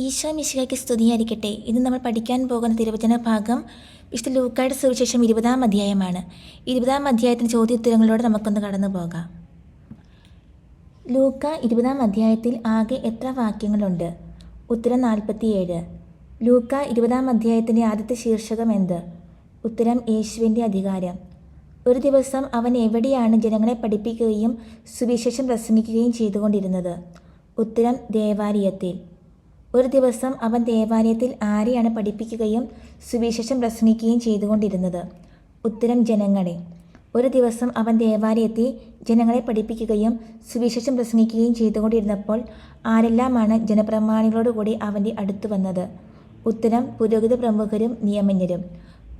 ഈശോ മിശികയ്ക്ക് സ്തുതിയായിരിക്കട്ടെ. ഇന്ന് നമ്മൾ പഠിക്കാൻ പോകുന്ന തിരുവചന ഭാഗം വിശുദ്ധ ലൂക്കായുടെ സുവിശേഷം ഇരുപതാം അധ്യായമാണ്. ഇരുപതാം അധ്യായത്തിന് ചോദ്യോത്തരങ്ങളോട് നമുക്കൊന്ന് കടന്നു പോകാം. ലൂക്ക ഇരുപതാം അധ്യായത്തിൽ ആകെ എത്ര വാക്യങ്ങളുണ്ട്? ഉത്തരം നാൽപ്പത്തിയേഴ്. ലൂക്ക ഇരുപതാം അധ്യായത്തിന്റെ ആദ്യത്തെ ശീർഷകം എന്ത്? ഉത്തരം യേശുവിന്റെ അധികാരം. ഒരു ദിവസം അവൻ എവിടെയാണ് ജനങ്ങളെ പഠിപ്പിക്കുകയും സുവിശേഷം പ്രസംഗിക്കുകയും ചെയ്തുകൊണ്ടിരുന്നത്? ഉത്തരം ദേവാലയത്തിൽ. ഒരു ദിവസം അവൻ ദേവാലയത്തിൽ ആരെയാണ് പഠിപ്പിക്കുകയും സുവിശേഷം പ്രസംഗിക്കുകയും ചെയ്തുകൊണ്ടിരുന്നത്? ഉത്തരം ജനങ്ങളെ. ഒരു ദിവസം അവൻ ദേവാലയത്തിൽ ജനങ്ങളെ പഠിപ്പിക്കുകയും സുവിശേഷം പ്രസംഗിക്കുകയും ചെയ്തുകൊണ്ടിരുന്നപ്പോൾ ആരെല്ലാമാണ് ജനപ്രമാണികളോടുകൂടി അവന്റെ അടുത്തു വന്നത്? ഉത്തരം പുരോഹിത പ്രമുഖരും നിയമജ്ഞരും.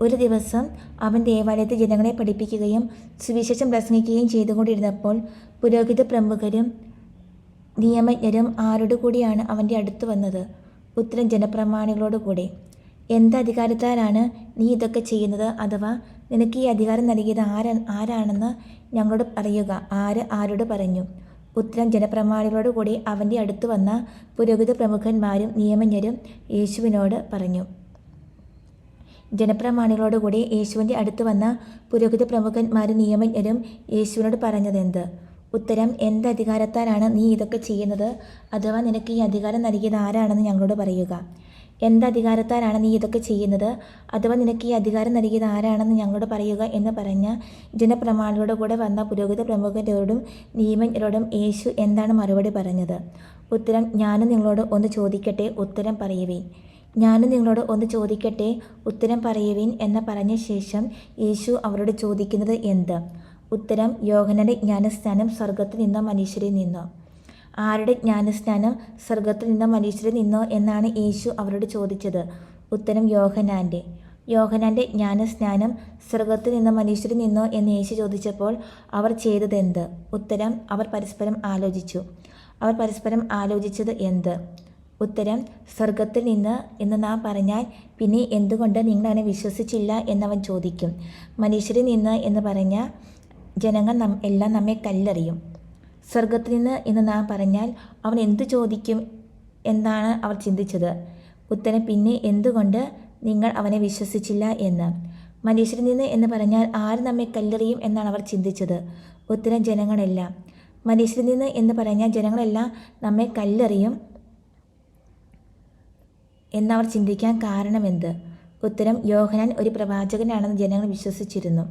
ഒരു ദിവസം അവൻ ദേവാലയത്തിൽ ജനങ്ങളെ പഠിപ്പിക്കുകയും സുവിശേഷം പ്രസംഗിക്കുകയും ചെയ്തുകൊണ്ടിരുന്നപ്പോൾ പുരോഹിത പ്രമുഖരും നിയമജ്ഞരും ആരോട് കൂടിയാണ് അവന്റെ അടുത്ത് വന്നത്. ഉത്തരം ജനപ്രമാണികളോട് കൂടി. എന്ത് അധികാരത്താലാണ് നീ ഇതൊക്കെ ചെയ്യുന്നത് അഥവാ നിനക്ക് ഈ അധികാരം നൽകിയത് ആര ആരാണെന്ന് ഞങ്ങളോട് പറയുക. ആര് ആരോട് പറഞ്ഞു? ഉത്തരം ജനപ്രമാണികളോട് കൂടി അവന്റെ അടുത്ത് വന്ന പുരോഹിത പ്രമുഖന്മാരും നിയമജ്ഞരും യേശുവിനോട് പറഞ്ഞു. ജനപ്രമാണികളോട് ജനപ്രമാണികളോടുകൂടി യേശുവിന്റെ അടുത്ത് വന്ന പുരോഹിത പ്രമുഖന്മാരും നിയമജ്ഞരും യേശുവിനോട് പറഞ്ഞതെന്ത്? ഉത്തരം എന്ത് അധികാരത്താലാണ് നീ ഇതൊക്കെ ചെയ്യുന്നത്? അഥവാ നിനക്ക് ഈ അധികാരം നൽകിയത് ആരാണെന്ന് ഞങ്ങളോട് പറയുക. എന്ത് അധികാരത്താലാണ് നീ ഇതൊക്കെ ചെയ്യുന്നത്? അഥവാ നിനക്ക് ഈ അധികാരം നൽകിയത് ആരാണെന്ന് ഞങ്ങളോട് പറയുക എന്ന് പറഞ്ഞ ജനപ്രമാണികളുടെ കൂടെ വന്ന പുരോഹിത പ്രമുഖരോടും നിയമജ്ഞരോടും യേശു എന്താണ് മറുപടി പറഞ്ഞത്? ഉത്തരം ഞാനും നിങ്ങളോട് ഒന്ന് ചോദിക്കട്ടെ ഉത്തരം പറയുവീൻ. ഞാനും നിങ്ങളോട് ഒന്ന് ചോദിക്കട്ടെ ഉത്തരം പറയുവീൻ എന്ന് പറഞ്ഞ ശേഷം യേശു അവരോട് ചോദിക്കുന്നത് എന്ത്? ഉത്തരം യോഹനന്റെ ജ്ഞാനസ്നാനം സ്വർഗത്തിൽ നിന്നോ മനുഷ്യരിൽ നിന്നോ. ആരുടെ ജ്ഞാനസ്നാനം സ്വർഗത്തിൽ നിന്നോ മനുഷ്യരിൽ നിന്നോ എന്നാണ് യേശു അവരോട് ചോദിച്ചത്. ഉത്തരം യോഹനാന്റെ യോഹനാന്റെ ജ്ഞാനസ്നാനം സ്വർഗത്തിൽ നിന്നോ മനുഷ്യരിൽ നിന്നോ എന്ന് യേശു ചോദിച്ചപ്പോൾ അവർ ചെയ്തത് എന്ത് ഉത്തരം അവർ പരസ്പരം ആലോചിച്ചു. അവർ പരസ്പരം ആലോചിച്ചത് എന്ത്? ഉത്തരം സ്വർഗത്തിൽ നിന്ന് എന്ന് നാം പറഞ്ഞാൽ പിന്നെ എന്തുകൊണ്ട് നിങ്ങൾ അവനെ വിശ്വസിച്ചില്ല എന്നവൻ ചോദിക്കും. മനുഷ്യരിൽ നിന്ന് എന്ന് പറഞ്ഞാൽ ജനങ്ങൾ നം എല്ലാം നമ്മെ കല്ലെറിയും. സ്വർഗത്തിൽ നിന്ന് എന്ന് നാം പറഞ്ഞാൽ അവൻ എന്തു ചോദിക്കും എന്നാണ് അവർ ചിന്തിച്ചത്. ഉത്തരം പിന്നെ എന്തുകൊണ്ട് നിങ്ങൾ അവനെ വിശ്വസിച്ചില്ല എന്ന്. മനുഷ്യരിൽ നിന്ന് എന്ന് പറഞ്ഞാൽ ആര് നമ്മെ കല്ലെറിയും എന്നാണ് അവർ ചിന്തിച്ചത്. ഉത്തരം ജനങ്ങളെല്ലാം. മനുഷ്യരിൽ നിന്ന് എന്ന് പറഞ്ഞാൽ ജനങ്ങളെല്ലാം നമ്മെ കല്ലെറിയും എന്നവർ ചിന്തിക്കാൻ കാരണമെന്ത് ഉത്തരം യോഹനാൻ ഒരു പ്രവാചകനാണെന്ന് ജനങ്ങൾ വിശ്വസിച്ചിരുന്നു.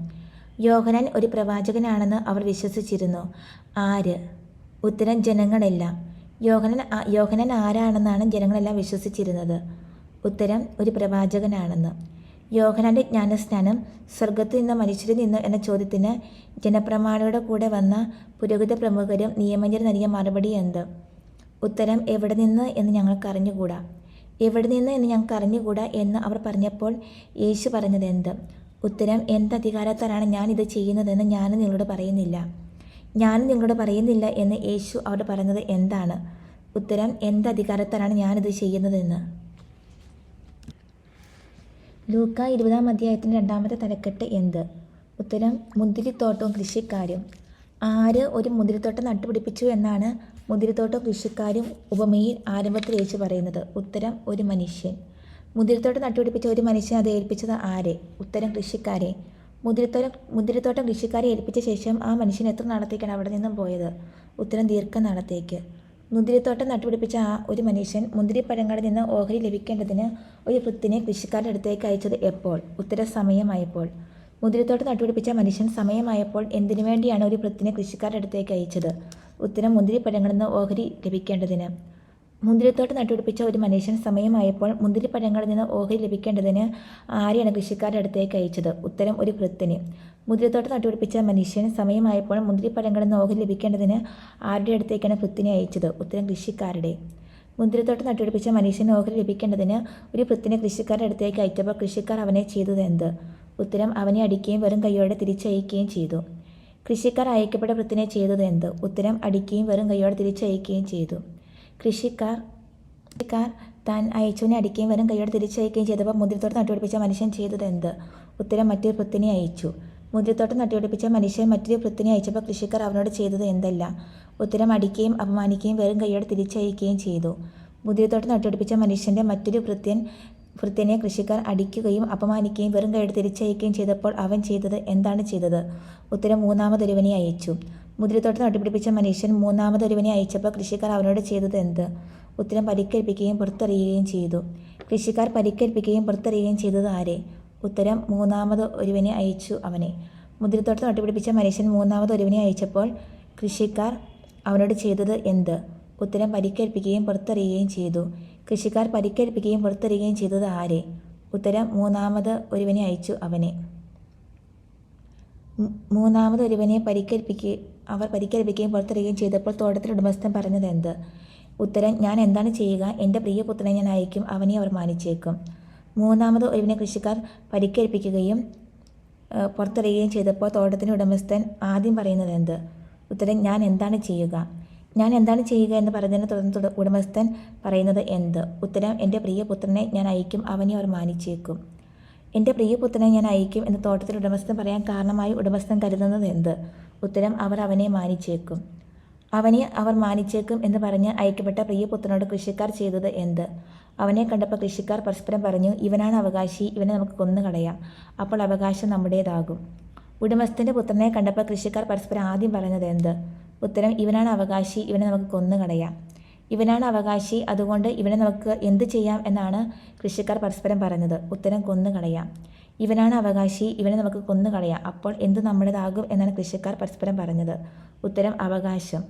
യോഹനാൻ ഒരു പ്രവാചകനാണെന്ന് അവർ വിശ്വസിച്ചിരുന്നു. ആര്? ഉത്തരം ജനങ്ങളെല്ലാം. യോഹനൻ യോഹനൻ ആരാണെന്നാണ് ജനങ്ങളെല്ലാം വിശ്വസിച്ചിരുന്നത്? ഉത്തരം ഒരു പ്രവാചകനാണെന്ന്. യോഹനാന്റെ ജ്ഞാനസ്നാനം സ്വർഗത്തിൽ നിന്ന് മനുഷ്യരിൽ നിന്ന് എന്ന ചോദ്യത്തിന് ജനപ്രമാണിയുടെ കൂടെ വന്ന പുരോഹിത പ്രമുഖരും നിയമജ്ഞരും നൽകിയ മറുപടി എന്ത്? ഉത്തരം എവിടെ നിന്ന് എന്ന് ഞങ്ങൾക്ക് അറിഞ്ഞുകൂടാ. എവിടെ നിന്ന് എന്ന് ഞങ്ങൾക്ക് അറിഞ്ഞുകൂടാ എന്ന് അവർ പറഞ്ഞപ്പോൾ യേശു പറഞ്ഞത് എന്ത്? ഉത്തരം എന്ത് അധികാരത്താലാണ് ഞാൻ ഇത് ചെയ്യുന്നതെന്ന് ഞാൻ നിങ്ങളോട് പറയുന്നില്ല. ഞാൻ നിങ്ങളോട് പറയുന്നില്ല എന്ന് യേശു അവിടെ പറഞ്ഞത് എന്താണ്? ഉത്തരം എന്ത് അധികാരത്താലാണ് ഞാനിത് ചെയ്യുന്നതെന്ന്. ലൂക്ക ഇരുപതാം അധ്യായത്തിന്റെ രണ്ടാമത്തെ തലക്കെട്ട് എന്ത്? ഉത്തരം മുന്തിരിത്തോട്ടവും കൃഷിക്കാരും. ആര് ഒരു മുന്തിരിത്തോട്ടം നട്ടുപിടിപ്പിച്ചു എന്നാണ് മുന്തിരിത്തോട്ടവും കൃഷിക്കാരും ഉപമയിൽ ആരംഭത്തിൽ യേശു പറയുന്നത്. ഉത്തരം ഒരു മനുഷ്യൻ. മുന്തിരിത്തോട്ടം നട്ടുപിടിപ്പിച്ച ഒരു മനുഷ്യൻ അത് ഏൽപ്പിച്ചത് ആരെ? ഉത്തരം കൃഷിക്കാരെ. മുതിരത്തോട്ടം മുതിരത്തോട്ടം കൃഷിക്കാരെ ഏൽപ്പിച്ച ശേഷം ആ മനുഷ്യൻ എത്ര നാളത്തേക്കാണ് അവിടെ നിന്നും പോയത്? ഉത്തരം ദീർഘനാളത്തേക്ക്. മുന്തിരിത്തോട്ടം നട്ടുപിടിപ്പിച്ച ആ ഒരു മനുഷ്യൻ മുന്തിരിപ്പഴങ്ങളിൽ നിന്ന് ഓഹരി ലഭിക്കേണ്ടതിന് ഒരു വൃത്തിനെ കൃഷിക്കാരുടെ അടുത്തേക്ക് അയച്ചത് എപ്പോൾ? ഉത്തര സമയമായപ്പോൾ. മുന്തിരിത്തോട്ടം നട്ടുപിടിപ്പിച്ച മനുഷ്യൻ സമയമായപ്പോൾ എന്തിനു വേണ്ടിയാണ് ഒരു വൃത്തിനെ കൃഷിക്കാരുടെ അടുത്തേക്ക് അയച്ചത്? ഉത്തരം മുന്തിരിപ്പഴങ്ങളിൽ നിന്ന് ഓഹരി ലഭിക്കേണ്ടതിന്. മുന്തിരിത്തോട്ടം നട്ടുപിടിപ്പിച്ച ഒരു മനുഷ്യൻ സമയമായപ്പോൾ മുന്തിരിപ്പഴങ്ങളിൽ നിന്ന് ഓഹരി ലഭിക്കേണ്ടതിന് ആരെയാണ് കൃഷിക്കാരുടെ അടുത്തേക്ക് അയച്ചത്? ഉത്തരം ഒരു വൃത്തിന്. മുന്തിരിത്തോട്ടം നട്ടുപിടിപ്പിച്ച മനുഷ്യൻ സമയമായപ്പോൾ മുന്തിരിപ്പഴങ്ങളിൽ നിന്ന് ഓഹരി ലഭിക്കേണ്ടതിന് ആരുടെ അടുത്തേക്കാണ് വൃത്തിനെ അയച്ചത്? ഉത്തരം കൃഷിക്കാരുടെ. മുന്തിരിത്തോട്ടം നട്ടുപിടിപ്പിച്ച മനുഷ്യൻ ഓഹരി ലഭിക്കേണ്ടതിന് ഒരു വൃത്തിനെ കൃഷിക്കാരുടെ അടുത്തേക്ക് അയച്ചപ്പോൾ കൃഷിക്കാർ അവനെ ചെയ്തത് എന്ത്? ഉത്തരം അവനെ അടിക്കുകയും വെറും കൈയോടെ തിരിച്ചയക്കുകയും ചെയ്തു. കൃഷിക്കാർ അയക്കപ്പെട്ട വൃത്തിനെ ചെയ്തത് എന്ത്? ഉത്തരം അടിക്കുകയും വെറും കൈയോടെ തിരിച്ചയക്കുകയും ചെയ്തു. കൃഷിക്കാർ കൃഷിക്കാർ താൻ അയച്ചുവിനെ അടിക്കുകയും വരും കൈയോടെ തിരിച്ചയക്കുകയും ചെയ്തപ്പോൾ മുന്തിരിത്തോട്ടം നട്ടുപിടിപ്പിച്ച മനുഷ്യൻ ചെയ്തത് എന്ത്? ഉത്തരം മറ്റൊരു വൃത്തിനെ അയച്ചു. മുന്തിരിത്തോട്ടം നട്ടുപിടിപ്പിച്ച മനുഷ്യൻ മറ്റൊരു വൃത്തിനെ അയച്ചപ്പോൾ കൃഷിക്കാർ അവനോട് ചെയ്തത് എന്തല്ല? ഉത്തരം അടിക്കുകയും അപമാനിക്കുകയും വെറും കൈയോടെ തിരിച്ചയക്കുകയും ചെയ്തു. മുന്തിരിത്തോട്ടം നട്ടുപിടിപ്പിച്ച മനുഷ്യന്റെ മറ്റൊരു വൃത്യൻ ഭൃത്യനെ കൃഷിക്കാർ അടിക്കുകയും അപമാനിക്കുകയും വെറും കൈയോടെ തിരിച്ചയക്കുകയും ചെയ്തപ്പോൾ അവൻ ചെയ്തത് എന്താണ് ചെയ്തത്? ഉത്തരം മൂന്നാമതൊരുവനെ അയച്ചു. മുന്തിരിത്തോട്ടം നട്ടുപിടിപ്പിച്ച മനുഷ്യൻ മൂന്നാമതൊരുവനെ അയച്ചപ്പോൾ കൃഷിക്കാർ അവനോട് ചെയ്തത് എന്ത്? ഉത്തരം പരിക്കേൽപ്പിക്കുകയും പുറത്തെറിയുകയും ചെയ്തു. കൃഷിക്കാർ പരിക്കേൽപ്പിക്കുകയും പുറത്തെറിയുകയും ചെയ്തത് ആരെ? ഉത്തരം മൂന്നാമത് ഒരുവനെ അയച്ചു അവനെ. മുതിരത്തോട്ടം നട്ടുപിടിപ്പിച്ച മനുഷ്യൻ മൂന്നാമത് ഒരുവനെ അയച്ചപ്പോൾ കൃഷിക്കാർ അവനോട് ചെയ്തത് എന്ത്? ഉത്തരം പരിക്കേൽപ്പിക്കുകയും പുറത്തെറിയുകയും ചെയ്തു. കൃഷിക്കാർ പരിക്കേൽപ്പിക്കുകയും പുറത്തെറിയുകയും ചെയ്തത് ആരെ? ഉത്തരം മൂന്നാമത് ഒരുവനെ അയച്ചു അവനെ. മൂന്നാമത് ഒരുവനെ പരിക്കേൽപ്പിക്കുക അവർ പരിക്കേൽപ്പിക്കുകയും പുറത്തെറിയുകയും ചെയ്തപ്പോൾ തോട്ടത്തിൽ ഉടമസ്ഥൻ പറഞ്ഞത് എന്ത് ഉത്തരം ഞാൻ എന്താണ് ചെയ്യുക? എന്റെ പ്രിയപുത്രനെ ഞാൻ അയക്കും അവനെ അവർ മാനിച്ചേക്കും. മൂന്നാമത് ഒരുവിനെ കൃഷിക്കാർ പരിക്കേൽപ്പിക്കുകയും പുറത്തിറിയുകയും ചെയ്തപ്പോൾ തോട്ടത്തിന്റെ ഉടമസ്ഥൻ ആദ്യം പറയുന്നത് എന്ത് ഉത്തരം ഞാൻ എന്താണ് ചെയ്യുക? ഞാൻ എന്താണ് ചെയ്യുക എന്ന് പറഞ്ഞതിനെ തുടർന്ന് തുട- ഉടമസ്ഥൻ പറയുന്നത് എന്ത്? ഉത്തരം എന്റെ പ്രിയപുത്രനെ ഞാൻ അയക്കും അവനെ അവർ മാനിച്ചേക്കും. എന്റെ പ്രിയപുത്രനെ ഞാൻ അയക്കും എന്ന് തോട്ടത്തിൽ ഉടമസ്ഥൻ പറയാൻ കാരണമായി ഉടമസ്ഥൻ കരുതുന്നത് എന്ത്? ഉത്തരം അവർ അവനെ മാനിച്ചേക്കും. അവനെ അവർ മാനിച്ചേക്കും എന്ന് പറഞ്ഞ് അയക്കപ്പെട്ട പ്രിയപുത്രനോട് കൃഷിക്കാർ ചെയ്തത് എന്ത്? അവനെ കണ്ടപ്പോൾ കൃഷിക്കാർ പരസ്പരം പറഞ്ഞു ഇവനാണ് അവകാശി ഇവനെ നമുക്ക് കൊന്നുകളയാം അപ്പോൾ അവകാശം നമ്മുടേതാകും. ഉടമസ്ഥന്റെ പുത്രനെ കണ്ടപ്പോൾ കൃഷിക്കാർ പരസ്പരം ആദ്യം പറഞ്ഞത് എന്ത്? ഉത്തരം ഇവനാണ് അവകാശി ഇവനെ നമുക്ക് കൊന്നുകളയാം ഇവനാണ് അവകാശി. അതുകൊണ്ട് ഇവനെ നമുക്ക് എന്ത് ചെയ്യാം എന്നാണ് കൃഷിക്കാർ പരസ്പരം പറഞ്ഞത്. ഉത്തരം കൊന്നു കളയാം. ഇവനാണ് അവകാശി. ഇവനെ നമുക്ക് കൊന്നു കളയാം. അപ്പോൾ എന്ത് നമ്മുടേതാകും എന്നാണ് കൃഷിക്കാർ പരസ്പരം പറഞ്ഞത്. ഉത്തരം അവകാശം.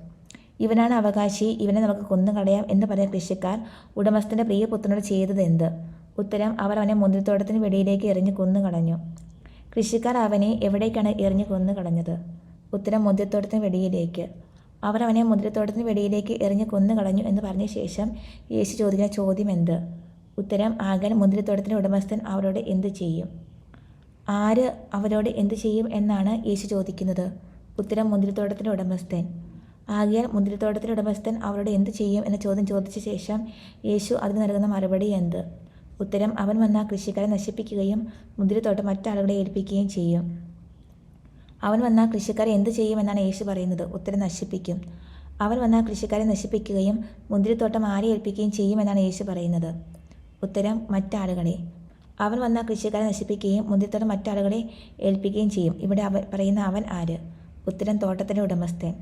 ഇവനാണ് അവകാശി. ഇവനെ നമുക്ക് കൊന്നു കളയാം എന്ന് പറഞ്ഞ കൃഷിക്കാർ ഉടമസ്ഥന്റെ പ്രിയപുത്രനോട് ചെയ്തത് എന്ത്? ഉത്തരം അവർ അവനെ മുന്തിരിത്തോട്ടത്തിന് വെടിയിലേക്ക് എറിഞ്ഞ് കൊന്നുകളഞ്ഞു കൃഷിക്കാർ അവനെ എവിടേക്കാണ് എറിഞ്ഞ് കൊന്നുകളഞ്ഞത് ഉത്തരം മുന്തിരിത്തോട്ടത്തിന് വെടിയിലേക്ക്. അവർ അവനെ മുന്തിരിത്തോട്ടത്തിന് വെടിയിലേക്ക് എറിഞ്ഞ് കൊന്നുകളഞ്ഞു എന്ന് പറഞ്ഞ ശേഷം യേശു ചോദിക്കുന്ന ചോദ്യം എന്ത് ഉത്തരം ആകാൻ മുന്തിരിത്തോട്ടത്തിന്റെ ഉടമസ്ഥൻ അവരോട് എന്ത് ചെയ്യും? ആര് അവരോട് എന്ത് ചെയ്യും എന്നാണ് യേശു ചോദിക്കുന്നത്. ഉത്തരം മുന്തിരിത്തോട്ടത്തിന്റെ ഉടമസ്ഥൻ. ആകിയാൽ മുന്തിരിത്തോട്ടത്തിന്റെ ഉടമസ്ഥൻ അവരോട് എന്ത് ചെയ്യും എന്ന ചോദ്യം ചോദിച്ച ശേഷം യേശു അതിന് നൽകുന്ന മറുപടി എന്ത്? ഉത്തരം അവൻ വന്ന കൃഷിക്കാരെ നശിപ്പിക്കുകയും മുന്തിരിത്തോട്ടം മറ്റാളുകളെ ഏൽപ്പിക്കുകയും ചെയ്യും. അവൻ വന്ന കൃഷിക്കാരെ എന്ത് ചെയ്യുമെന്നാണ് യേശു പറയുന്നത്. ഉത്തരം നശിപ്പിക്കും. അവൻ വന്ന കൃഷിക്കാരെ നശിപ്പിക്കുകയും മുന്തിരിത്തോട്ടം ആരെ ഏൽപ്പിക്കുകയും ചെയ്യുമെന്നാണ് യേശു പറയുന്നത്. ഉത്തരം മറ്റാളുകളെ. അവൻ വന്ന കൃഷിക്കാരെ നശിപ്പിക്കുകയും മുന്തിരിത്തോട്ടം മറ്റാളുകളെ ഏൽപ്പിക്കുകയും ചെയ്യും. ഇവിടെ അവൻ പറയുന്ന അവൻ ആര്? ഉത്തരം തോട്ടത്തിന്റെ ഉടമസ്ഥൻ.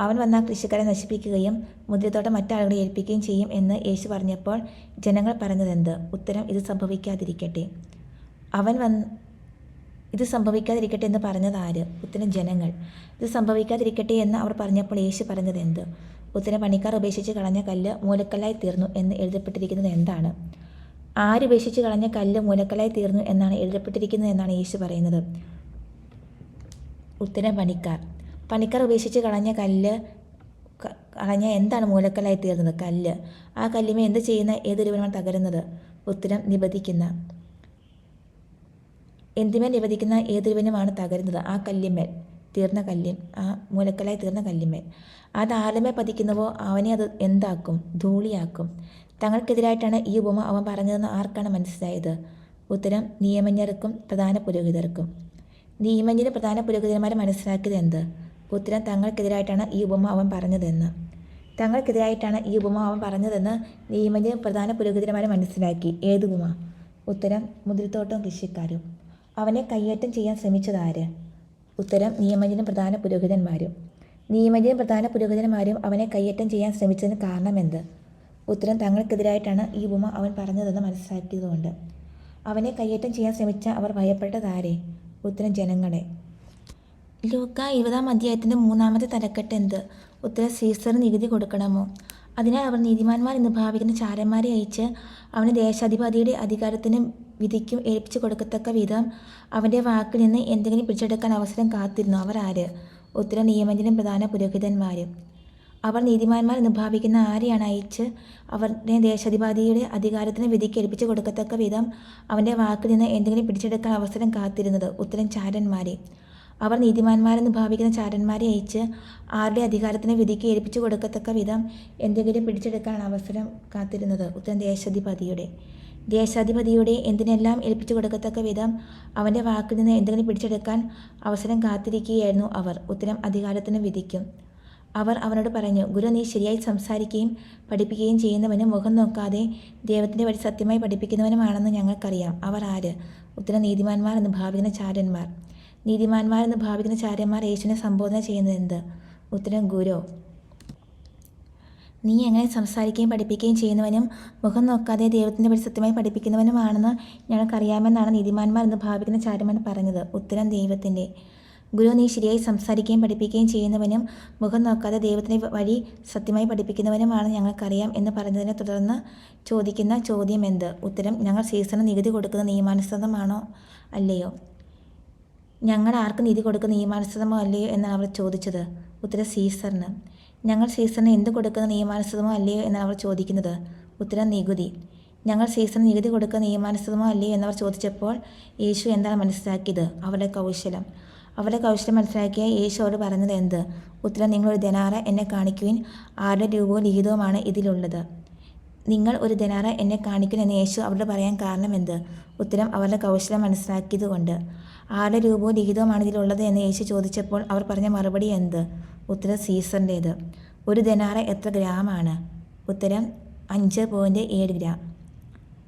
അവൻ വന്ന കൃഷിക്കാരെ നശിപ്പിക്കുകയും മുന്തിരിത്തോട്ടം മറ്റാളുകളെ ഏൽപ്പിക്കുകയും ചെയ്യും എന്ന് യേശു പറഞ്ഞപ്പോൾ ജനങ്ങൾ പറഞ്ഞതെന്ത്? ഉത്തരം ഇത് സംഭവിക്കാതിരിക്കട്ടെ. അവൻ വന്ന് ഇത് സംഭവിക്കാതിരിക്കട്ടെ എന്ന് പറഞ്ഞത് ആര്? ഉത്തരം ജനങ്ങൾ. ഇത് സംഭവിക്കാതിരിക്കട്ടെ എന്ന് അവർ പറഞ്ഞപ്പോൾ യേശു പറഞ്ഞത് എന്ത്? ഉത്തരം പണിക്കാർ ഉപേക്ഷിച്ച് കളഞ്ഞ കല്ല് മൂലക്കല്ലായി തീർന്നു എന്ന് എഴുതപ്പെട്ടിരിക്കുന്നത് എന്താണ്? ആരുപേക്ഷിച്ച് കളഞ്ഞ കല്ല് മൂലക്കല്ലായി തീർന്നു എന്നാണ് എഴുതപ്പെട്ടിരിക്കുന്നത് എന്നാണ് യേശു പറയുന്നത്. ഉത്തരം പണിക്കാർ. പണിക്കാർ ഉപേക്ഷിച്ച് കളഞ്ഞ കല്ല് കളഞ്ഞ എന്താണ് മൂലക്കല്ലായി തീർന്നത്? കല്ല്. ആ കല്ലിമെ എന്ത് ചെയ്യുന്ന? ഏതൊരുവനാണ് തകരുന്നത്? ഉത്തരം നിബദിക്കുന്ന എന്തിമേൽ നിവദിക്കുന്ന ഏതൊരുവനുമാണ് തകരുന്നത്? ആ കല്ലിന്മേൽ തീർന്ന കല്ലിൻ ആ മൂലക്കലായി തീർന്ന കല്ലിന്മേൽ. അത് ആലമേ പതിക്കുന്നുവോ? അവനെ അത് എന്താക്കും? ധൂളിയാക്കും. തങ്ങൾക്കെതിരായിട്ടാണ് ഈ ഉപമ അവൻ പറഞ്ഞതെന്ന് ആർക്കാണ് മനസ്സിലായത്? ഉത്തരം നിയമജ്ഞർക്കും പ്രധാന പുരോഹിതർക്കും. നിയമജ്ഞന് പ്രധാന പുരോഹിതന്മാരെ മനസ്സിലാക്കിയത് എന്ത്? ഉത്തരം തങ്ങൾക്കെതിരായിട്ടാണ് ഈ ഉപമ അവൻ പറഞ്ഞതെന്ന്. തങ്ങൾക്കെതിരായിട്ടാണ് ഈ ഉപമ അവൻ പറഞ്ഞതെന്ന് നിയമജ്ഞ പ്രധാന പുരോഹിതന്മാരെ മനസ്സിലാക്കി. ഏത് ഉപമ? ഉത്തരം മുതിരിത്തോട്ടവും കൃഷിക്കാരും. അവനെ കയ്യേറ്റം ചെയ്യാൻ ശ്രമിച്ചതാര് ഉത്തരം നിയമജനും പ്രധാന പുരോഹിതന്മാരും. നിയമജനും പ്രധാന പുരോഹിതന്മാരും അവനെ കയ്യേറ്റം ചെയ്യാൻ ശ്രമിച്ചതിന് കാരണമെന്ത് ഉത്തരം തങ്ങൾക്കെതിരായിട്ടാണ് ഈ ഉപമ അവൻ പറഞ്ഞതെന്ന് മനസ്സിലാക്കിയതുകൊണ്ട്. അവനെ കയ്യേറ്റം ചെയ്യാൻ ശ്രമിച്ച അവർ ഭയപ്പെട്ടതാരെ ഉത്തരം ജനങ്ങളെ. ലൂക്ക ഇരുപതാം അധ്യായത്തിന്റെ മൂന്നാമത്തെ തലക്കെട്ട് എന്ത്? ഉത്തരം സീസർ നികുതി കൊടുക്കണമോ? അതിനാൽ അവർ നീതിമാന്മാർ എന്ന് ഭാവിക്കുന്ന ചാരന്മാരെ അയച്ച് അവന് ദേശാധിപതിയുടെ അധികാരത്തിന് വിധിക്കും ഏൽപ്പിച്ചു കൊടുക്കത്തക്ക വിധം അവന്റെ വാക്കിൽ നിന്ന് എന്തെങ്കിലും പിടിച്ചെടുക്കാൻ അവസരം കാത്തിരുന്നു. അവർ ആര്? ഉത്തരം നിയമജ്ഞനും പ്രധാന പുരോഹിതന്മാരും. അവർ നീതിമാന്മാർ എന്ന് ഭാവിക്കുന്ന ആരെയാണ് അയച്ച് അവരുടെ ദേശാധിപതിയുടെ അധികാരത്തിന് വിധിക്ക് ഏൽപ്പിച്ചു കൊടുക്കത്തക്ക വിധം അവന്റെ വാക്കിൽ നിന്ന് എന്തെങ്കിലും പിടിച്ചെടുക്കാൻ അവസരം കാത്തിരുന്നത്? ഉത്തരം ചാരന്മാരെ. അവർ നീതിമാന്മാരെന്ന് ഭാവിക്കുന്ന ചാരന്മാരെ അയച്ച് ആരുടെ അധികാരത്തിന് വിധിക്ക് ഏൽപ്പിച്ചു കൊടുക്കത്തക്ക വിധം എന്തെങ്കിലും പിടിച്ചെടുക്കാൻ അവസരം കാത്തിരുന്നത്. ഉത്തരം ദേശാധിപതിയുടെ. ദേശാധിപതിയുടെ എന്തിനെല്ലാം ഏൽപ്പിച്ചു കൊടുക്കത്തക്ക വിധം അവന്റെ വാക്കിൽ നിന്ന് എന്തെങ്കിലും പിടിച്ചെടുക്കാൻ അവസരം കാത്തിരിക്കുകയായിരുന്നു അവർ. ഉത്തരം അധികാരത്തിന് വിധിക്കും. അവർ അവനോട് പറഞ്ഞു ഗുരു നീ ശരിയായി സംസാരിക്കുകയും പഠിപ്പിക്കുകയും ചെയ്യുന്നവനും മുഖം നോക്കാതെ ദൈവത്തിന്റെ വഴി സത്യമായി പഠിപ്പിക്കുന്നവനുമാണെന്ന് ഞങ്ങൾക്കറിയാം. അവർ ആര്? ഉത്തരം നീതിമാന്മാർ എന്ന് ഭാവിക്കുന്ന ചാരന്മാർ. നീതിമാന്മാർ എന്ന് ഭാവിക്കുന്ന ചാര്യന്മാർ യേശുവിനെ സംബോധന ചെയ്യുന്നത് എന്ത്? ഉത്തരം ഗുരു. നീ എങ്ങനെ സംസാരിക്കുകയും പഠിപ്പിക്കുകയും ചെയ്യുന്നവനും മുഖം നോക്കാതെ ദൈവത്തിന്റെ വഴി സത്യമായി പഠിപ്പിക്കുന്നവനുമാണെന്ന് ഞങ്ങൾക്കറിയാമെന്നാണ് നീതിമാന്മാർ എന്ന് ഭാവിക്കുന്ന ചാര്യന്മാർ പറഞ്ഞത്. ഉത്തരം ദൈവത്തിന്റെ. ഗുരു നീ ശരിയായി സംസാരിക്കുകയും പഠിപ്പിക്കുകയും ചെയ്യുന്നവനും മുഖം നോക്കാതെ ദൈവത്തിന്റെ വഴി സത്യമായി പഠിപ്പിക്കുന്നവനുമാണ് ഞങ്ങൾക്കറിയാം എന്ന് പറഞ്ഞതിനെ തുടർന്ന് ചോദിക്കുന്ന ചോദ്യം എന്ത്? ഉത്തരം ഞങ്ങൾ സീസണ് നികുതി കൊടുക്കുന്ന നിയമാനുസൃതമാണോ? അല്ലയോ? ഞങ്ങൾ ആർക്ക് നീതി കൊടുക്കുന്ന നിയമാനുസൃതമോ അല്ലയോ എന്നാണ് അവർ ചോദിച്ചത്. ഉത്തരം സീസറിന്. ഞങ്ങൾ സീസറിന് എന്ത് കൊടുക്കുന്ന നിയമാനുസൃതമോ അല്ലയോ എന്നാണ് അവർ ചോദിക്കുന്നത്. ഉത്തരം നികുതി. ഞങ്ങൾ സീസറിന് നികുതി കൊടുക്കുന്ന നിയമാനുസൃതമോ അല്ലയോ എന്നവർ ചോദിച്ചപ്പോൾ യേശു എന്താണ് മനസ്സിലാക്കിയത്? അവരുടെ കൗശലം. അവരുടെ കൗശലം മനസ്സിലാക്കിയ യേശു അവരോട് പറഞ്ഞത് എന്ത്? ഉത്തരം നിങ്ങളൊരു ധനാറ എന്നെ കാണിക്കുവിൻ. ആരുടെ രൂപവും ലിഖിതവുമാണ് ഇതിലുള്ളത്. നിങ്ങൾ ഒരു ധനാറ എന്നെ കാണിക്കുൻ എന്ന് യേശു അവരോട് പറയാൻ കാരണം എന്ത്? ഉത്തരം അവരുടെ കൗശലം മനസ്സിലാക്കിയത് കൊണ്ട് ആരുടെ രൂപവും ലിഖിതവുമാണ് ഇതിലുള്ളത് എന്ന് യേശു ചോദിച്ചപ്പോൾ അവർ പറഞ്ഞ മറുപടി എന്ത്? ഉത്തരം സീസറിന്റേത്. ഒരു ധനാറ എത്ര ഗ്രാമാണ്? ഉത്തരം അഞ്ച് പോയിന്റ് ഏഴ് ഗ്രാം.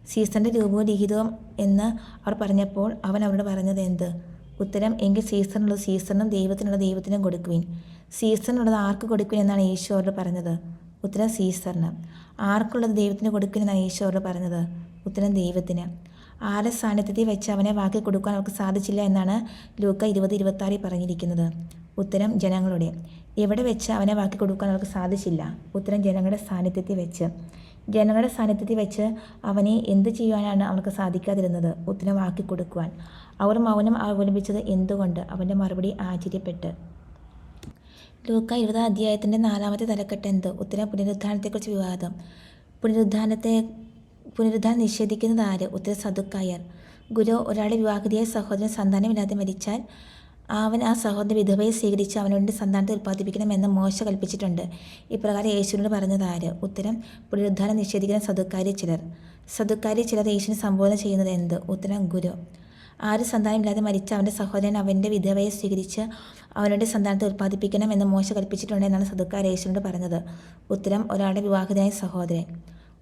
സീസറിന്റെ രൂപവും ലിഖിതവും എന്ന് അവർ പറഞ്ഞപ്പോൾ അവൻ അവരോട് പറഞ്ഞത് എന്ത്? ഉത്തരം എങ്കിൽ സീസറിനുള്ളത് സീസറിനും ദൈവത്തിനുള്ള ദൈവത്തിനും കൊടുക്കുവിൻ. സീസറിനുള്ളത് ആർക്ക് കൊടുക്കുവിൻ എന്നാണ് യേശു അവരോട് പറഞ്ഞത്. ഉത്തരം സീസറിന്. ആർക്കുള്ളത് ദൈവത്തിന് കൊടുക്കുവിൻ എന്നാണ് യേശു അവരോട് പറഞ്ഞത്. ഉത്തരം ദൈവത്തിന്. ആരുടെ സാന്നിധ്യത്തിൽ വെച്ച് അവനെ വാക്കി കൊടുക്കാൻ അവർക്ക് സാധിച്ചില്ല എന്നാണ് ലൂക്ക ഇരുപത് ഇരുപത്താറിൽ പറഞ്ഞിരിക്കുന്നത്. ഉത്തരം ജനങ്ങളുടെ. എവിടെ വെച്ച് അവനെ വാക്കി കൊടുക്കാൻ അവർക്ക് സാധിച്ചില്ല? ഉത്തരം ജനങ്ങളുടെ സാന്നിധ്യത്തിൽ വെച്ച്. ജനങ്ങളുടെ സാന്നിധ്യത്തിൽ വെച്ച് അവനെ എന്ത് ചെയ്യുവാനാണ് അവർക്ക് സാധിക്കാതിരുന്നത്? ഉത്തരം വാക്കി കൊടുക്കുവാൻ. അവർ മൗനം അവലംബിച്ചത് എന്തുകൊണ്ട്? അവന്റെ മറുപടി ആശ്ചര്യപ്പെട്ട്. ലൂക്ക ഇരുപതാം അധ്യായത്തിന്റെ നാലാമത്തെ തലക്കെട്ട് എന്ത്? ഉത്തരം പുനരുദ്ധാനത്തെക്കുറിച്ച് വിവാദം. പുനരുദ്ധാനത്തെ പുനരുദ്ധാനം നിഷേധിക്കുന്നത് ആര്? ഉത്തര സദുക്കായർ ഗുരു ഒരാളെ വിവാഹിതയായ സഹോദരൻ സന്താനമില്ലാതെ മരിച്ചാൽ അവൻ ആ സഹോദരൻ വിധവയെ സ്വീകരിച്ച് അവനോട് സന്താനത്തെ ഉൽപ്പാദിപ്പിക്കണമെന്ന് മോശ കൽപ്പിച്ചിട്ടുണ്ട്. ഇപ്രകാരം യേശുവിനോട് പറഞ്ഞത് ആര്? ഉത്തരം പുനരുദ്ധാനം നിഷേധിക്കുന്ന സദുക്കാരി ചിലർ. സദുക്കാരി ചിലർ യേശുവിനെ സംബോധന ചെയ്യുന്നത് എന്ത്? ഉത്തരം ഗുരു. ആര് സന്താനമില്ലാതെ മരിച്ച അവന്റെ സഹോദരൻ അവന്റെ വിധവയെ സ്വീകരിച്ച് അവനുടെ സന്താനത്തെ ഉൽപ്പാദിപ്പിക്കണം എന്ന് മോശ കൽപ്പിച്ചിട്ടുണ്ട് എന്നാണ് സദുക്കാർ യേശുവിനോട് പറഞ്ഞത്. ഉത്തരം ഒരാളുടെ വിവാഹിതനായ സഹോദരൻ.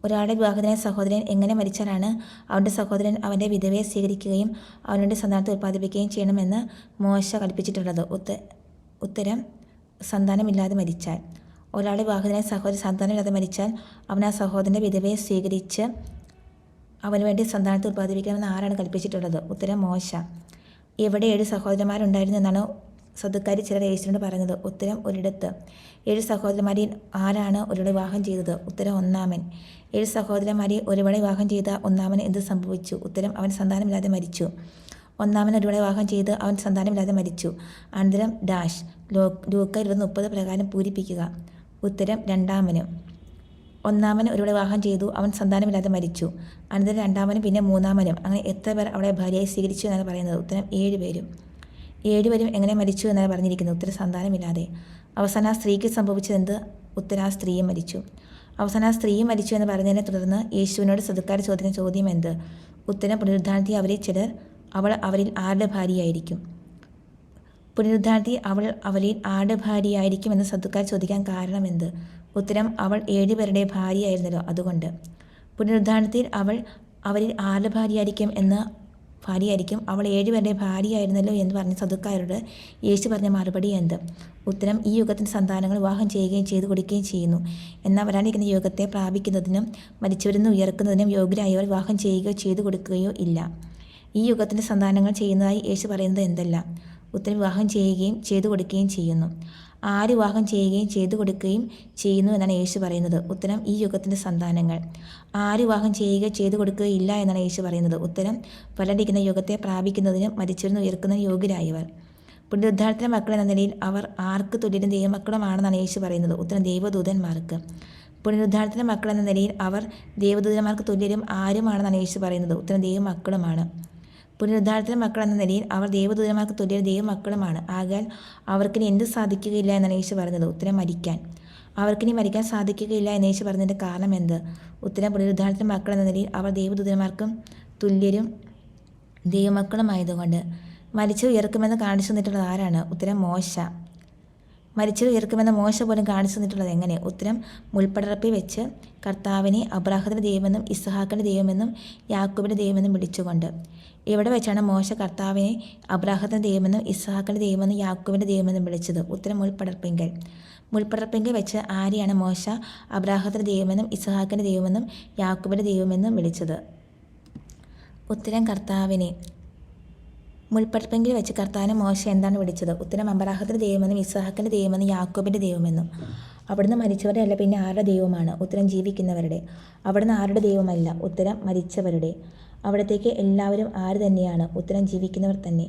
ഒരാളുടെ വിവാഹിതനായ സഹോദരൻ എങ്ങനെ മരിച്ചാലാണ് അവന്റെ സഹോദരൻ അവന്റെ വിധവയെ സ്വീകരിക്കുകയും അവനുടെ സന്താനത്തെ ഉൽപ്പാദിപ്പിക്കുകയും ചെയ്യണമെന്ന് മോശ കൽപ്പിച്ചിട്ടുള്ളത്. ഉത്ത ഉത്തരം സന്താനമില്ലാതെ മരിച്ചാൽ. ഒരാളുടെ വിവാഹിതനായ സഹോദരൻ സന്താനമില്ലാതെ മരിച്ചാൽ അവൻ ആ സഹോദരന്റെ വിധവയെ സ്വീകരിച്ച് അവന് വേണ്ടി സന്താനത്തെ ഉൽപ്പാദിപ്പിക്കണമെന്ന് ആരാണ് കൽപ്പിച്ചിട്ടുള്ളത്? ഉത്തരം മോശ. എവിടെ ഏഴ് സഹോദരന്മാരുണ്ടായിരുന്നു എന്നാണ് സദുക്കാരി ചിലർ യേശുവിനോട് പറഞ്ഞത് ഉത്തരം ഒരിടത്ത്. ഏഴ് സഹോദരന്മാരിൽ ആരാണ് ഒരുവളെ വിവാഹം ചെയ്തത്? ഉത്തരം ഒന്നാമൻ. ഏഴ് സഹോദരന്മാരെ ഒരുവളെ വിവാഹം ചെയ്ത ഒന്നാമന് എന്ത് സംഭവിച്ചു? ഉത്തരം അവൻ സന്താനമില്ലാതെ മരിച്ചു. ഒന്നാമൻ ഒരുവളെ വിവാഹം ചെയ്ത് അവൻ സന്താനമില്ലാതെ മരിച്ചു. അനന്തരം ഡാഷ്. ലോ ലൂക്ക ഇരുപത് മുപ്പത് പ്രകാരം പൂരിപ്പിക്കുക. ഉത്തരം രണ്ടാമന്. ഒന്നാമൻ ഒരുവളെ വിവാഹം ചെയ്തു അവൻ സന്താനമില്ലാതെ മരിച്ചു. അനന്തരം രണ്ടാമനും പിന്നെ മൂന്നാമനും. അങ്ങനെ എത്ര പേർ അവളെ ഭാര്യയായി സ്വീകരിച്ചു എന്നാണ് പറയുന്നത്. ഉത്തരം ഏഴ് പേരും. ഏഴുപേരും എങ്ങനെ മരിച്ചു എന്നാണ് പറഞ്ഞിരിക്കുന്നത്. ഉത്തര സന്താനമില്ലാതെ. അവസാനം ആ സ്ത്രീക്ക് സംഭവിച്ചതെന്ത്? ഉത്തര ആ സ്ത്രീയും മരിച്ചു. അവസാന ആ സ്ത്രീയും മരിച്ചു എന്ന് പറഞ്ഞതിനെ തുടർന്ന് യേശുവിനോട് സദുക്കാർ ചോദിക്കുന്ന ചോദ്യം എന്ത്? ഉത്തരം പുനരുദ്ധാനത്തി അവരെ ചിലർ അവൾ അവരിൽ ആരുടെ ഭാര്യയായിരിക്കും? പുനരുദ്ധാനത്തി അവൾ അവരിൽ ആരുടെ ഭാര്യയായിരിക്കും? എന്ന് സദുക്കാർ ചോദിക്കാൻ കാരണം എന്ത്? ഉത്തരം അവൾ ഏഴുപേരുടെ ഭാര്യയായിരുന്നല്ലോ അതുകൊണ്ട്. പുനരുദ്ധാനത്തിൽ അവൾ അവരിൽ ആരുടെ ഭാര്യയായിരിക്കും? എന്ന് ഭാര്യയായിരിക്കും. അവൾ ഏഴുപേരുടെ ഭാര്യയായിരുന്നല്ലോ എന്ന് പറഞ്ഞ സദുക്കാരോട് യേശു പറഞ്ഞ മറുപടി എന്ത്? ഉത്തരം ഈ യുഗത്തിന്റെ സന്താനങ്ങൾ വിവാഹം ചെയ്യുകയും ചെയ്തു കൊടുക്കുകയും ചെയ്യുന്നു. എന്നാൽ വരാനിരിക്കുന്ന യുഗത്തെ പ്രാപിക്കുന്നതിനും മരിച്ചവരിൽ ഉയർക്കുന്നതിനും യോഗ്യരായവർ വിവാഹം ചെയ്യുകയോ ചെയ്തു കൊടുക്കുകയോ ഇല്ല. ഈ യുഗത്തിന്റെ സന്താനങ്ങൾ ചെയ്യുന്നതായി യേശു പറയുന്നത് എന്തല്ല? ഉത്തരം വിവാഹം ചെയ്യുകയും ചെയ്തു കൊടുക്കുകയും ചെയ്യുന്നു. ആര് വിവാഹം ചെയ്യുകയും ചെയ്തു കൊടുക്കുകയും ചെയ്യുന്നു എന്നാണ് യേശു പറയുന്നത്. ഉത്തരം ഈ യുഗത്തിന്റെ സന്താനങ്ങൾ. ആര് വിവാഹം ചെയ്യുക ചെയ്തു കൊടുക്കുകയില്ല എന്നാണ് യേശു പറയുന്നത്. ഉത്തരം വരാനിരിക്കുന്ന യുഗത്തെ പ്രാപിക്കുന്നതിനും മരിച്ചിരുന്ന് ഉയർക്കുന്ന യോഗ്യരായവർ. പുനരുദ്ധാരത്തിന്റെ മക്കൾ എന്ന നിലയിൽ അവർ ആർക്ക് തുല്യരും ദൈവമക്കളുമാണെന്നാണ് യേശു പറയുന്നത്. ഉത്തരം ദൈവദൂതന്മാർക്ക്. പുനരുദ്ധാരത്തിന്റെ മക്കൾ എന്ന നിലയിൽ അവർ ദൈവദൂതന്മാർക്ക് തുല്യരും ആരുമാണെന്നാണ് യേശു പറയുന്നത്. ഉത്തരം ദൈവമക്കളുമാണ്. പുനരുദ്ധാരത്തിന്റെ മക്കൾ എന്ന നിലയിൽ അവർ ദൈവദൂതന്മാർക്ക് തുല്യ ദൈവമക്കളുമാണ് ആകാൻ അവർക്കിനി എന്ത് സാധിക്കുകയില്ല എന്നാണ് യേശു പറഞ്ഞത്. ഉത്തരം മരിക്കാൻ. അവർക്കിനി മരിക്കാൻ സാധിക്കുകയില്ല എന്ന് യേശു പറഞ്ഞതിന്റെ കാരണം എന്ത്? ഉത്തരം പുനരുദ്ധാരണത്തിന് മക്കൾ എന്ന നിലയിൽ അവർ ദൈവദൂതന്മാർക്കും തുല്യരും ദൈവമക്കളുമായതുകൊണ്ട് മരിച്ചു ഉയർക്കുമെന്ന് കാണിച്ചു തന്നിട്ടുള്ളത് ആരാണ്? ഉത്തരം മോശ. മരിച്ചു ഉയർക്കുമെന്ന് മോശ പോലും കാണിച്ചു തന്നിട്ടുള്ളത് എങ്ങനെ? ഉത്തരം മുൾപ്പടർപ്പിൽ വെച്ച് കർത്താവിനെ അബ്രാഹത്തിന്റെ ദൈവമെന്നും ഇസ്ഹാക്കിന്റെ ദൈവമെന്നും യാക്കൂബിന്റെ ദൈവമെന്നും വിളിച്ചുകൊണ്ട്. ഇവിടെ വെച്ചാണ് മോശ കർത്താവിനെ അബ്രാഹത്തിന്റെ ദൈവമെന്നും ഇസ്ഹാക്കിന്റെ ദൈവമെന്നും യാക്കുവിന്റെ ദൈവമെന്നും വിളിച്ചത്? ഉത്തരം മുൾപ്പടർപ്പിങ്കൽ മുൾപ്പടർപ്പിങ്കൽ വെച്ച് ആരെയാണ് മോശ അബ്രാഹത്തിന്റെ ദൈവമെന്നും ഇസ്ഹാക്കിന്റെ ദൈവമെന്നും യാക്കൂബിന്റെ ദൈവമെന്നും വിളിച്ചത്? ഉത്തരം കർത്താവിനെ. മുൾപ്പടർപ്പെങ്കിൽ വെച്ച് കർത്താവിനെ മോശ എന്താണ് വിളിച്ചത്? ഉത്തരം അബ്രാഹത്തിന്റെ ദൈവമെന്നും ഇസ്ഹാക്കിന്റെ ദൈവമെന്നും യാക്കോബിന്റെ ദൈവമെന്നും. അവിടുന്ന് മരിച്ചവരുടെ അല്ല പിന്നെ ആരുടെ ദൈവമാണ്? ഉത്തരം ജീവിക്കുന്നവരുടെ. അവിടുന്ന് ആരുടെ ദൈവമല്ല? ഉത്തരം മരിച്ചവരുടെ. അവിടത്തേക്ക് എല്ലാവരും ആര് തന്നെയാണ്? ഉത്തരം ജീവിക്കുന്നവർ തന്നെ.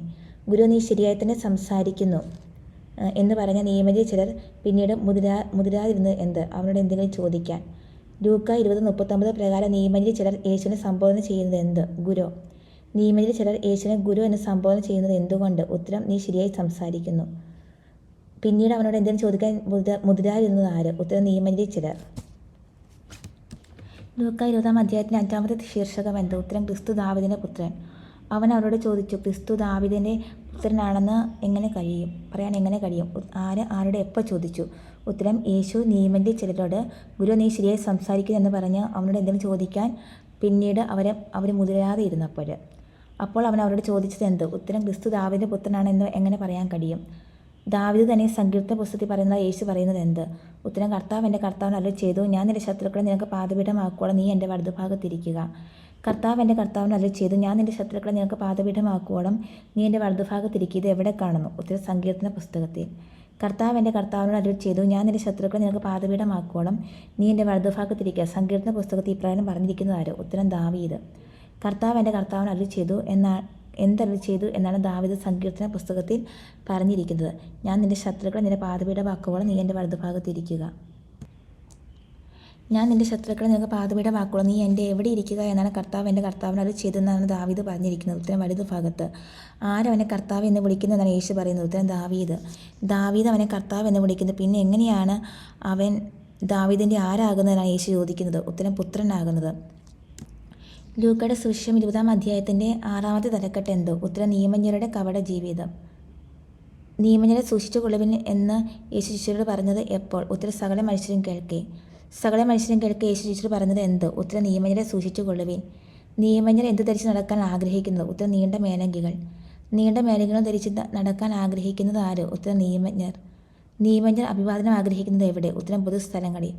ഗുരു നീ ശരിയായി തന്നെ സംസാരിക്കുന്നു. എന്ന് പറഞ്ഞ നിയമജി ചിലർ പിന്നീട് മുതിരാ മുതിരാതിരുന്ന് എന്ത്? അവനോട് എന്തെങ്കിലും ചോദിക്കാൻ. ലൂക്ക ഇരുപത് മുപ്പത്തൊമ്പത് പ്രകാരം നിയമജ ചിലർ യേശുവിനെ സംബോധന ചെയ്യുന്നത് എന്ത്? ഗുരു. നിയമജ ചിലർ യേശുവിനെ ഗുരു എന്ന് സംബോധന ചെയ്യുന്നത് എന്തുകൊണ്ട്? ഉത്തരം നീ ശരിയായി സംസാരിക്കുന്നു. പിന്നീട് അവനോട് എന്തെങ്കിലും ചോദിക്കാൻ മുതിര മുതിരാതിരുന്നത് ആര്? ഉത്തരം നിയമജ ചിലർ. ലൂക്ക ഇരുപതാം അധ്യായത്തിന്റെ അഞ്ചാമത്തെ ശീർഷകം എന്ത്? ഉത്തരം ക്രിസ്തു ദാവിദിന്റെ പുത്രൻ. അവൻ അവരോട് ചോദിച്ചു ക്രിസ്തു ദാവിദിന്റെ പുത്രനാണെന്ന് എങ്ങനെ കഴിയും? പറയാൻ എങ്ങനെ കഴിയും? ആര് ആരുടെ എപ്പോൾ ചോദിച്ചു? ഉത്തരം യേശു നിയമന്റെ ചിലരോട് ഗുരു നീ ശരിയായി സംസാരിക്കുന്നു എന്ന് പറഞ്ഞ് അവനോട് എന്തെങ്കിലും ചോദിക്കാൻ പിന്നീട് അവരെ അവർ മുതിരാതെ ഇരുന്നപ്പോൾ. അപ്പോൾ അവൻ അവരോട് ചോദിച്ചത് എന്ത്? ഉത്തരം ക്രിസ്തു ദാവിദിന്റെ പുത്രനാണെന്ന് എങ്ങനെ പറയാൻ കഴിയും? ദാവിദ് തന്നെ സങ്കീർത്ത പുസ്തകത്തിൽ പറയുന്ന യേശു പറയുന്നത് എന്ത്? ഉത്തരം കർത്താവ് എന്റെ കർത്താവിന് അല്ല ചെയ്തു. ഞാൻ നിന്റെ ശത്രുക്കളെ നിനക്ക് പാതപീഠമാക്കുവോളം നീ എന്റെ വലതുഭാഗത്തിരിക്കുക. കർത്താവ് എന്റെ കർത്താവിന് അല്ല ചെയ്തു. ഞാൻ നിന്റെ ശത്രുക്കളെ നിനക്ക് പാതപീഠമാക്കുവോളം നീ എന്റെ വലതുഭാഗത്തിരിക്കുക. ഇത് എവിടെ കാണുന്നു? ഉത്തരം സങ്കീർത്തന പുസ്തകത്തിൽ. കർത്താവ് എന്റെ കർത്താവിനോട് അരുൾ ചെയ്തു. ഞാൻ നിന്റെ ശത്രുക്കളെ നിനക്ക് പാതപീഠമാക്കുവോളം നീ എന്റെ വലതുഭാഗത്തിരിക്കുക. സങ്കീർത്തന പുസ്തകത്തിൽ ഇപ്രകാരം പറഞ്ഞിരിക്കുന്നതാരോ ഉത്തരം ദാവീത് കർത്താവ് എന്റെ കർത്താവിന് അരുൾ ചെയ്തു. എന്നാ എന്തരുളി ചെയ്തു എന്നാണ് ദാവിദ സങ്കീർത്തന പുസ്തകത്തിൽ പറഞ്ഞിരിക്കുന്നത്. ഞാൻ നിന്റെ ശത്രുക്കളെ നിന്റെ വാക്കുകളും നീ എന്റെ വലതുഭാഗത്തിരിക്കുക ഞാൻ നിന്റെ ശത്രുക്കളെ നിനക്ക് പാതപീഠമാക്കുള്ളൂ നീ എന്റെ എവിടെ ഇരിക്കുക എന്നാണ് കർത്താവ് എന്റെ കർത്താവിനോട് ചെയ്തെന്നാണ് ദാവീദ് പറഞ്ഞിരിക്കുന്നത്. ഉത്തരം വലുത് ഭാഗത്ത് ആരവനെ കർത്താവ് എന്ന് വിളിക്കുന്നതെന്നാണ് യേശു പറയുന്നത്. ഉത്തരം ദാവീദ്. ദാവീദ് അവനെ കർത്താവ് എന്ന് വിളിക്കുന്നത് പിന്നെ എങ്ങനെയാണ് അവൻ ദാവീദിന്റെ ആരാകുന്നതെന്നാണ് യേശു ചോദിക്കുന്നത്. ഉത്തരം പുത്രനാകുന്നത്. ലൂക്കയുടെ സുവിശേഷം ഇരുപതാം അധ്യായത്തിന്റെ ആറാമത്തെ തലക്കെട്ട് എന്തോ? ഉത്തര നിയമജ്ഞരുടെ കവട ജീവിതം. നിയമജ്ഞരെ സൂക്ഷിച്ചു കൊള്ളുവിൻ എന്ന് യേശു ശിഷ്യരോട് പറഞ്ഞത് എപ്പോൾ? ഉത്തര സകല മനുഷ്യരും കേൾക്കെ. സകല മനുഷ്യരും കേൾക്കെ യേശു ശിഷ്യർ പറഞ്ഞത് എന്തോ? ഉത്തര നിയമജ്ഞരെ സൂക്ഷിച്ചു കൊള്ളുവിൻ നിയമജ്ഞർ എന്ത് ധരിച്ച് നടക്കാൻ ആഗ്രഹിക്കുന്നത് ഉത്തര നീണ്ട മേലങ്കികൾ. നീണ്ട മേലങ്കികൾ ധരിച്ച് നടക്കാൻ ആഗ്രഹിക്കുന്നത് ആര്? ഉത്തര നിയമജ്ഞർ നിയമജ്ഞർ അഭിവാദനം ആഗ്രഹിക്കുന്നത് എവിടെ? ഉത്തരം പൊതുസ്ഥലങ്ങളിൽ.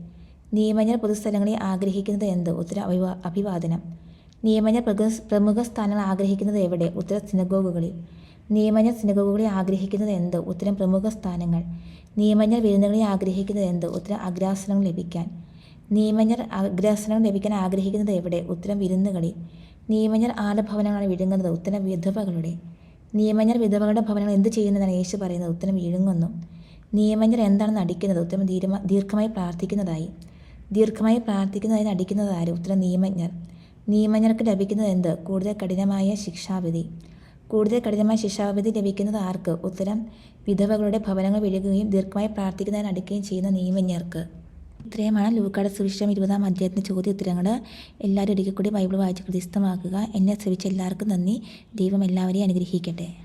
നിയമജ്ഞർ പൊതുസ്ഥലങ്ങളിൽ ആഗ്രഹിക്കുന്നത് എന്ത്? ഉത്തര അഭിവാ അഭിവാദനം. നിയമജ്ഞർ പ്രഗ- പ്രമുഖ സ്ഥാനങ്ങൾ ആഗ്രഹിക്കുന്നത് എവിടെ? ഉത്തരം സിനഗോഗുകളിൽ. നിയമന സിനഗോഗുകളെ ആഗ്രഹിക്കുന്നത് എന്ത്? ഉത്തരം പ്രമുഖ സ്ഥാനങ്ങൾ നിയമജ്ഞർ വിരുന്നുകളെ ആഗ്രഹിക്കുന്നത് എന്ത്? ഉത്തരം അഗ്രാസനങ്ങൾ ലഭിക്കാൻ. നിയമജ്ഞർ അഗ്രാസനങ്ങൾ ലഭിക്കാൻ ആഗ്രഹിക്കുന്നത് എവിടെ? ഉത്തരം വിരുന്നുകളിൽ. നിയമജ്ഞർ ആരുടെ ഭവനങ്ങളാണ് വിഴുങ്ങുന്നത്. ഉത്തരം വിധവകളുടെ. നിയമജ്ഞർ വിധവകളുടെ ഭവനങ്ങൾ എന്ത് ചെയ്യുന്നതാണ് യേശു പറയുന്നത്? ഉത്തരം വിഴുങ്ങുന്നു. നിയമജ്ഞർ എന്താണ് നടിക്കുന്നത് ഉത്തരം ദീർഘ ദീർഘമായി പ്രാർത്ഥിക്കുന്നതായി. ദീർഘമായി പ്രാർത്ഥിക്കുന്നതായി നടിക്കുന്നത് ആര്? ഉത്തരം നിയമജ്ഞർ. നിയമജ്ഞർക്ക് ലഭിക്കുന്നത് എന്ത്? കൂടുതൽ കഠിനമായ ശിക്ഷാവിധി. കൂടുതൽ കഠിനമായ ശിക്ഷാവിധി ലഭിക്കുന്നത് ആർക്ക്? ഉത്തരം വിധവകളുടെ ഭവനങ്ങൾ വിഴുകുകയും ദീർഘമായി പ്രാർത്ഥിക്കുന്നതിന് അടുക്കുകയും ചെയ്യുന്ന നിയമജ്ഞർക്ക് ഇത്രയുമാണ് ലൂക്കാട് സുവിശേഷം ഇരുപതാം അധ്യായത്തിന്റെ ചോദ്യ ഉത്തരങ്ങൾ എല്ലാവരും ഒരിക്കൽ കൂടി ബൈബിൾ വായിച്ച് ഹൃദയസ്ഥമാക്കുക എന്നെ ശ്രമിച്ച എല്ലാവർക്കും നന്ദി. ദൈവം എല്ലാവരെയും അനുഗ്രഹിക്കട്ടെ.